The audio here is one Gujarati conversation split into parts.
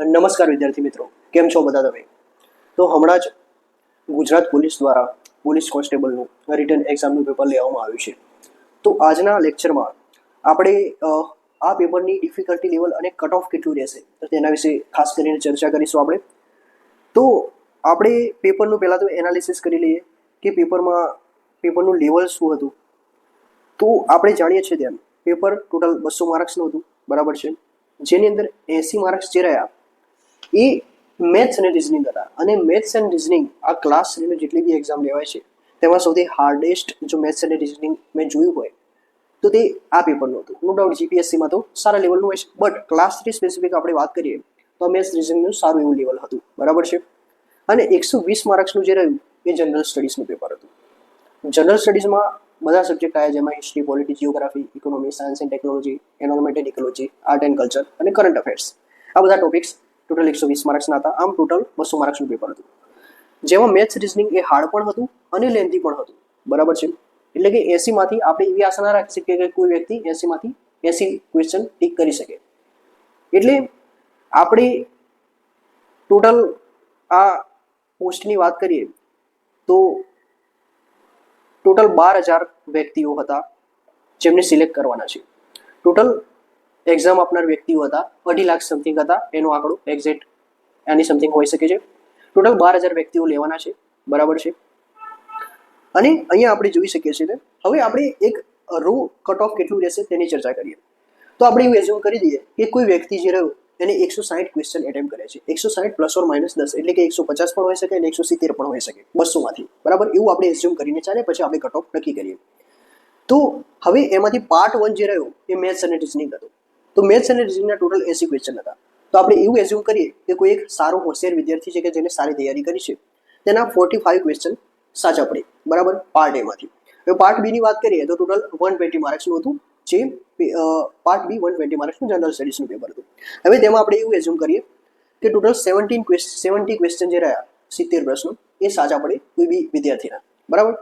નમસ્કાર વિદ્યાર્થી મિત્રો, કેમ છો બધા તમે? તો હમણાં જ ગુજરાત પોલીસ દ્વારા પોલીસ કોન્સ્ટેબલનું રિટર્ન એક્ઝામનું પેપર લેવામાં આવ્યું છે. તો આજના લેક્ચરમાં આપણે આ પેપરની ડિફિકલ્ટી લેવલ અને કટ ઓફ કેટલું રહેશે? તેના વિશે ખાસ કરીને ચર્ચા કરીશું આપણે. તો આપણે પેપરનું પહેલાં તો એનાલિસિસ કરી લઈએ કે પેપરમાં, પેપરનું લેવલ શું હતું? તો આપણે જાણીએ છીએ તેમ, પેપર ટોટલ બસો માર્ક્સનું હતું, બરાબર છે? જેની અંદર એંસી માર્ક્સ જે રહ્યા એ મેથ્સ અને રિઝનિંગ હતા. અને મેથ્સ એન્ડ રિઝનિંગ આ ક્લાસ થ્રીની જેટલી બી એક્ઝામ લેવાય છે, તેમાં સૌથી હાર્ડેસ્ટ જો મેથ્સ અને રિઝનિંગ મેં જોયું હોય, તો તે આ પેપરનું હતું. નો ડાઉટ જીપીએસસીમાં તો સારા લેવલનું હોય છે બટ ક્લાસ થ્રી સ્પેસિફિક આપણે વાત કરીએ, તો મેથ્સ રિઝનિંગનું સારું એવું લેવલ હતું. બરાબર છે? અને એકસો વીસ માર્ક્સનું જે રહ્યું, એ જનરલ સ્ટડીઝનું પેપર હતું. જનરલ સ્ટડીઝમાં બધા સબ્જેક્ટ આવ્યા, જેમાં history polity geography economy science and technology environment and ecology art and culture અને કરંટ અફેર્સ આ બધા ટોપિક્સ ટોટલ એકસો વીસ માર્ક્સના હતા. આમ ટોટલ બસો માર્ક્સનું પેપર હતું. જેમાં મેથ્સ રિઝનિંગ એ હાર્ડ પણ હતું અને લેન્થી પણ હતું. બરાબર છે? એટલે કે એસીમાંથી આપણે એવી આશા ના રાખી શકીએ કે કોઈ વ્યક્તિ એસીમાંથી એસી ક્વેશ્ચન ટીક કરી શકે. એટલે આપણે ટોટલ આ પોસ્ટની વાત કરીએ તો ટોટલ બાર હજાર વ્યક્તિઓ હતા જેમને સિલેક્ટ કરવાના છે. ટોટલ એક્ઝામ આપનાર વ્યક્તિઓ હતા. અઢી લાખ સમથિંગ હતા. એનો આંકડો એક્ઝેક્ટ એની સમથિંગ હોઈ શકે છે. ટોટલ બાર હજાર વ્યક્તિઓ લેવાના છે. બરાબર છે? અને અહીંયા આપણે જોઈ શકીએ છીએ હવે આપણે એક રો કટ ઓફ કેટલું રહેશે તેની ચર્ચા કરીએ. તો આપણે એવું એઝ્યુમ કરી દઈએ કે કોઈ વ્યક્તિ જે રહ્યો એને એકસો સાઠ ક્વેશ્ચન એટેમ્પ કરે છે. એકસો સાઠ પ્લસ ઓર માઇનસ દસ એટલે કે એકસો પચાસ પણ હોઈ શકે અને એકસો સિત્તેર પણ હોઈ શકે બસોમાંથી. બરાબર? એવું આપણે એઝ્યુમ કરીને ચાલે, પછી આપણે કટ ઓફ નક્કી કરીએ. તો હવે એમાંથી પાર્ટ વન જે રહ્યો એ મેથ્સ અને રિઝનિંગ હતો. તો મેથ્સ અને રિઝનિંગના ટોટલ એસી ક્વેશ્ચન હતા. તો આપણે એવું એઝ્યુમ કરીએ કે કોઈ એક સારો હોશિયાર વિદ્યાર્થી છે કે જેને સારી તૈયારી કરી છે, તેના ફોર્ટી ફાઈવ ક્વેશ્ચન સાચા પડે. બરાબર? પાર્ટ એમાંથી હવે પાર્ટ બીની વાત કરીએ તો ટોટલ વન ટ્વેન્ટી માર્ક્સનું હતું, જે પાર્ટ બી વન ટ્વેન્ટી માર્ક્સનું જનરલ સ્ટડીઝનું પેપર હતું. હવે તેમાં આપણે એવું એઝ્યુમ કરીએ કે total seventeen question seventy question જે રહ્યા, સિત્તેર પ્રશ્નો એ સાચા પડે કોઈ બી વિદ્યાર્થીના. બરાબર?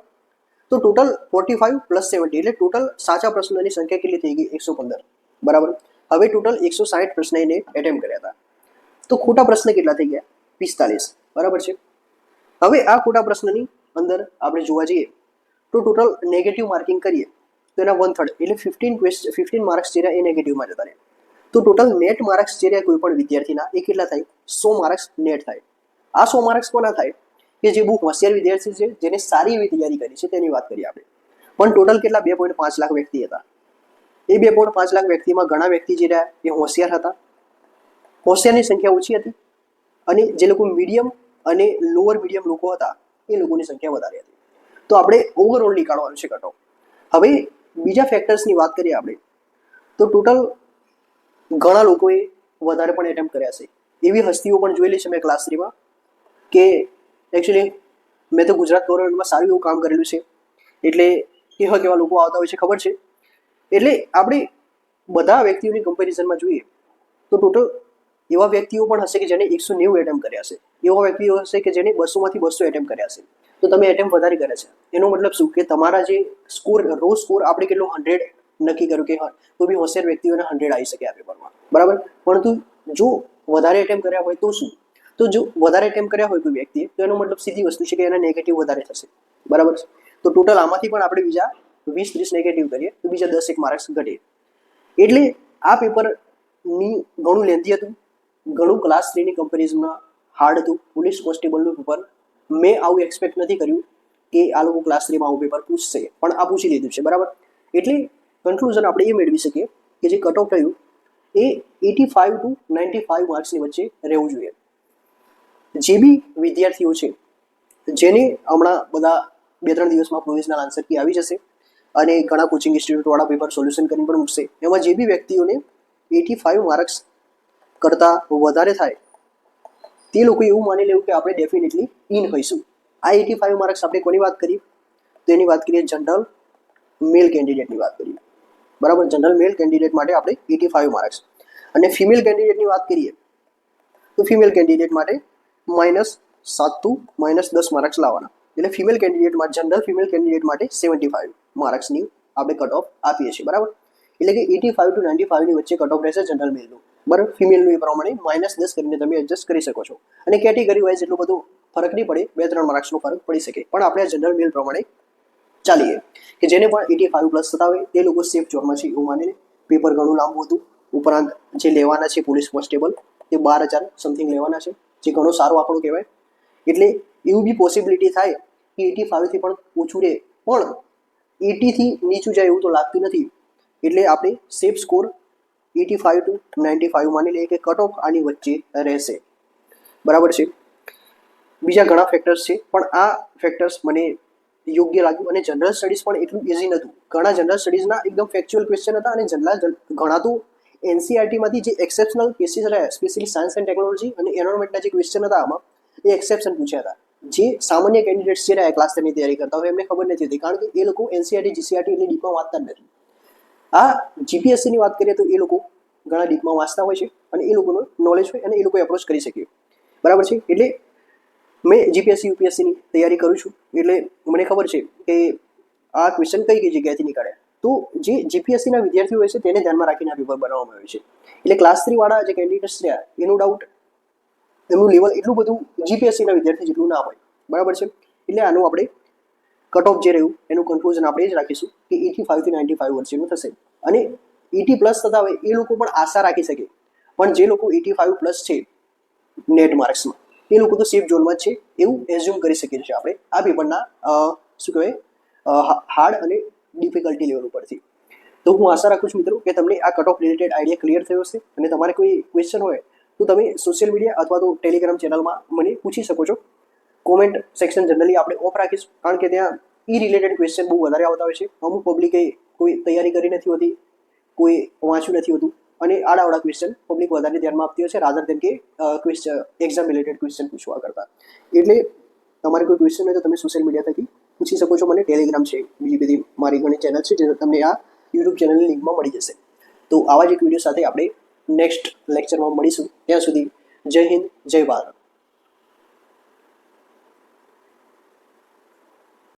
તો total forty five plus seventy એટલે ટોટલ સાચા પ્રશ્નોની સંખ્યા કેટલી થઈ ગઈ? એકસો પંદર. બરાબર? હવે ટોટલ એકસો સાઠ પ્રશ્ન એને એટેમ્પ કર્યા હતા. તો ખોટા પ્રશ્ન કેટલા થઈ ગયા? પિસ્તાલીસ. બરાબર છે? હવે આ ખોટા પ્રશ્નની અંદર આપણે જોવા જઈએ તો ટોટલ નેગેટિવ માર્કિંગ કરીએ તો એના વન થર્ડ એટલે ફિફ્ટીન ક્વેશ્ચન ફિફ્ટીન માર્ક્સ જે રહ્યા એ નેગેટિવમાં જતા રહે તો ટોટલ નેટ માર્ક્સ જે રહ્યા કોઈ પણ વિદ્યાર્થીના, એ કેટલા થાય? સો માર્ક્સ નેટ થાય. આ સો માર્ક્સ કોના થાય? કે જે બહુ હોશિયાર વિદ્યાર્થી છે, જેને સારી એવી તૈયારી કરી છે, તેની વાત કરીએ આપણે. પણ ટોટલ કેટલા? બે પોઈન્ટ પાંચ લાખ વ્યક્તિ હતા. એ બે પોઈન્ટ પાંચ લાખ વ્યક્તિમાં ઘણા વ્યક્તિ જે રહ્યા, એ હોશિયાર હતા. હોશિયારની સંખ્યા ઓછી હતી અને જે લોકો મીડિયમ અને લોઅર મીડિયમ લોકો હતા, એ લોકોની સંખ્યા વધારે હતી. તો આપણે ઓવરઓલ નીકાળવાનું છે કટો. હવે બીજા ફેક્ટર્સની વાત કરીએ આપણે, તો ટોટલ ઘણા લોકોએ વધારે પણ એટેમ્પ કર્યા છે. એવી હસ્તીઓ પણ જોયેલી છે મેં ક્લાસ થ્રીમાં કે એકચ્યુઅલી મેં તો ગુજરાત ગવર્મેન્ટમાં સારું એવું કામ કરેલું છે. એટલે એવા કેવા લોકો આવતા હોય છે ખબર છે? એટલે આપણે બધા વ્યક્તિઓની કમ્પેરિઝનમાં જોઈએ તો ટોટલ એવા વ્યક્તિઓ પણ હશે કે જેને એકસો નેવું એટેમ્પ કર્યા છે. એવા વ્યક્તિઓ હશે કે જેને બસોમાંથી બસો એટેમ્પ કર્યા છે. તો તમે એટેમ્પ વધારે કર્યા છે. એનો મતલબ શું? કે તમારા જે સ્કોર રો સ્કોર આપણે કેટલો? હંડ્રેડ નક્કી કર્યું કે કોઈ બી હોશિયાર વ્યક્તિઓને હંડ્રેડ આવી શકે આ પેપરમાં બરાબર? પરંતુ જો વધારે એટેમ્પ કર્યા હોય તો શું? તો જો વધારે એટેમ્પ કર્યા હોય કોઈ વ્યક્તિએ, તો એનો મતલબ સીધી વસ્તુ છે કે એના નેગેટિવ વધારે થશે. બરાબર? છે તો ટોટલ આમાંથી પણ આપણે બીજા વીસ ત્રીસ નેગેટિવ કરીએ, તો બીજા દસ એક માર્ક્સ ઘટે. એટલે આ પેપરની ઘણું લેન્થી હતું. ઘણું ક્લાસ થ્રીની કમ્પેરિઝનમાં હાર્ડ હતું. પોલીસ કોન્સ્ટેબલનું પેપર મેં આવું એક્સપેક્ટ નથી કર્યું કે આ લોકો ક્લાસ થ્રીમાં આવું પેપર પૂછશે. પણ આ પૂછી લીધું છે, બરાબર? એટલે કન્ક્લુઝન આપણે એ મેળવી શકીએ કે જે કટ ઓફ રહ્યું એ eighty five to ninety five માર્ક્સની વચ્ચે રહેવું જોઈએ. જે બી વિદ્યાર્થીઓ છે, જેને હમણાં બધા બે ત્રણ દિવસમાં પ્રોવિઝનલ આન્સર કી આવી જશે અને ઘણા કોચિંગ ઇન્સ્ટિટ્યૂટવાળા પેપર સોલ્યુશન કરીને પણ મૂકશે. એમાં જે બી વ્યક્તિઓને એટી ફાઇવ માર્ક્સ કરતાં વધારે થાય, તે લોકો એવું માની લેવું કે આપણે ડેફિનેટલી ઇન હોઈશું. આ એટી ફાઇવ માર્ક્સ આપણે કોની વાત કરીએ તો એની વાત કરીએ જનરલ મેલ કેન્ડિડેટની વાત કરીએ. બરાબર? જનરલ મેલ કેન્ડિડેટ માટે આપણે એટી ફાઇવ માર્ક્સ અને ફિમેલ કેન્ડિડેટની વાત કરીએ, તો ફિમેલ કેન્ડિડેટ માટે માઇનસ સાત ટુ માઇનસ દસ માર્ક્સ લાવવાના. એટલે ફિમેલ કેન્ડિડેટમાં જનરલ ફિમેલ કેન્ડિડેટ માટે સેવન્ટી ફાઇવ માર્ક્સની આપણે કટ ઓફ આપીએ છીએ, બરાબર? એટલે કે એટી ફાઇવ ટુ નાઇન્ટી ફાઇવની વચ્ચે કટ ઓફ રહેશે જનરલ મેલનું બરાબર? ફિમેલનું એ પ્રમાણે માઇનસ દસ કરીને તમે એડજસ્ટ કરી શકો છો. અને કેટેગરી વાઇઝ એટલું બધું ફરક નહીં પડે, બે ત્રણ માર્ક્સનો ફરક પડી શકે. પણ આપણે આ જનરલ મેલ પ્રમાણે ચાલીએ. કે જેને પણ એટી ફાઇવ પ્લસ થતા હોય, તે લોકો સેફ ઝોનમાં છે, એવું માનીને પેપર ઘણું લાંબુ હતું. ઉપરાંત જે લેવાના છે પોલીસ કોન્સ્ટેબલ તે બાર હજાર સમથિંગ લેવાના છે, જે ઘણો સારો આંકડો કહેવાય. એટલે એવું બી પોસિબિલિટી થાય કે એટી ફાઇવથી પણ ઓછું રહે. પણ એટીથી નીચું જાય એવું તો લાગતું નથી. એટલે આપણે safe score eighty five to ninety five માની લઈએ કે કટ ઓફ આની વચ્ચે રહેશે. બરાબર છે? બીજા ઘણા ફેક્ટર્સ છે, પણ આ ફેક્ટર્સ મને યોગ્ય લાગ્યું અને જનરલ સ્ટડીઝ પણ એટલું ઇઝી નહોતું. ઘણા જનરલ સ્ટડીઝના એકદમ ફેક્ચ્યુઅલ ક્વેશ્ચન હતા અને જનરલ ઘણા તો એનસીઆરટીમાંથી જે એક્સેપ્શનલ કેસીસ રહ્યા સ્પેશિયલી સાયન્સ એન્ડ ટેકનોલોજી અને એન્વાયરમેન્ટના જે ક્વેશ્ચન હતા આમાં, એ એક્સેપ્શન પૂછ્યા હતા. જે સામાન્ય કેન્ડિડેટ્સ છે આ ક્લાસ ટેનની તૈયારી કરતા હોય, એમને ખબર નથી હોતી, કારણ કે એ લોકો એનસીઆરટી જીસીઆરટી એટલી ડીપમાં વાંચતા જ નથી. આ જીપીએસસીની વાત કરીએ તો એ લોકો ઘણા ડીપમાં વાંચતા હોય છે અને એ લોકોનું નોલેજ હોય અને એ લોકો એપ્રોચ કરી શકે બરાબર છે? એટલે મેં જીપીએસસી યુપીએસસીની તૈયારી કરું છું. એટલે મને ખબર છે કે આ ક્વેશ્ચન કઈ કઈ જગ્યાએથી નીકળ્યા તો જે જીપીએસસીના વિદ્યાર્થીઓ હોય છે, તેને ધ્યાનમાં રાખીને આ પેપર બનાવવામાં આવ્યું છે. એટલે ક્લાસ થ્રીવાળા જે કેન્ડિડેટ્સ રહ્યા એનો ડાઉટ એમનું લેવલ એટલું બધું જીપીએસસીના વિદ્યાર્થી જેટલું ના હોય. બરાબર છે? એટલે આનું આપણે કટ ઓફ જે રહ્યું, એનું કન્ક્લુઝન આપણે જ રાખીશું કે એટી ફાઇવથી નાઇન્ટી ફાઇવ વચ્ચેનું થશે. અને એટી પ્લસ થતા હોય એ લોકો પણ આશા રાખી શકે. પણ જે લોકો એટી ફાઇવ પ્લસ છે નેટ માર્ક્સમાં એ લોકો તો સેફ ઝોનમાં જ છે, એવું એઝ્યુમ કરી શકીએ છીએ આપણે આ પેપરના શું કહેવાય? હાર્ડ અને ડિફિકલ્ટી લેવલ ઉપરથી. તો હું આશા રાખું છું મિત્રો કે તમને આ cut off related idea clear થયો હશે. અને તમારે કોઈ ક્વેશ્ચન હોય તો તમે સોશિયલ મીડિયા અથવા તો ટેલિગ્રામ ચેનલમાં મને પૂછી શકો છો. કોમેન્ટ સેક્શન જનરલી આપણે ઓફ રાખીશું. કારણ કે ત્યાં ઈ રિલેટેડ ક્વેશ્ચન બહુ વધારે આવતા હોય છે. અમુક પબ્લિકે કોઈ તૈયારી કરી નથી હોતી, કોઈ વાંચ્યું નથી હોતું. અને આડાવડા ક્વેશ્ચન પબ્લિક વધારે ધ્યાનમાં આપતી હોય છે રાધર દેન કે ક્વેશ્ચન એક્ઝામ રિલેટેડ ક્વેશ્ચન પૂછવા કરતાં. એટલે તમારે કોઈ ક્વેશ્ચન હોય તો તમે સોશિયલ મીડિયા થકી પૂછી શકો છો. મને ટેલિગ્રામ છે, બીજી બધી મારી ઘણી ચેનલ છે, જે તમને આ યુટ્યુબ ચેનલની લિંકમાં મળી જશે. તો આવા જ એક વીડિયો સાથે આપણે નેક્સ્ટ લેક્ચરમાં મળીશું. ત્યાં સુધી જય હિન્દ જય ભારત.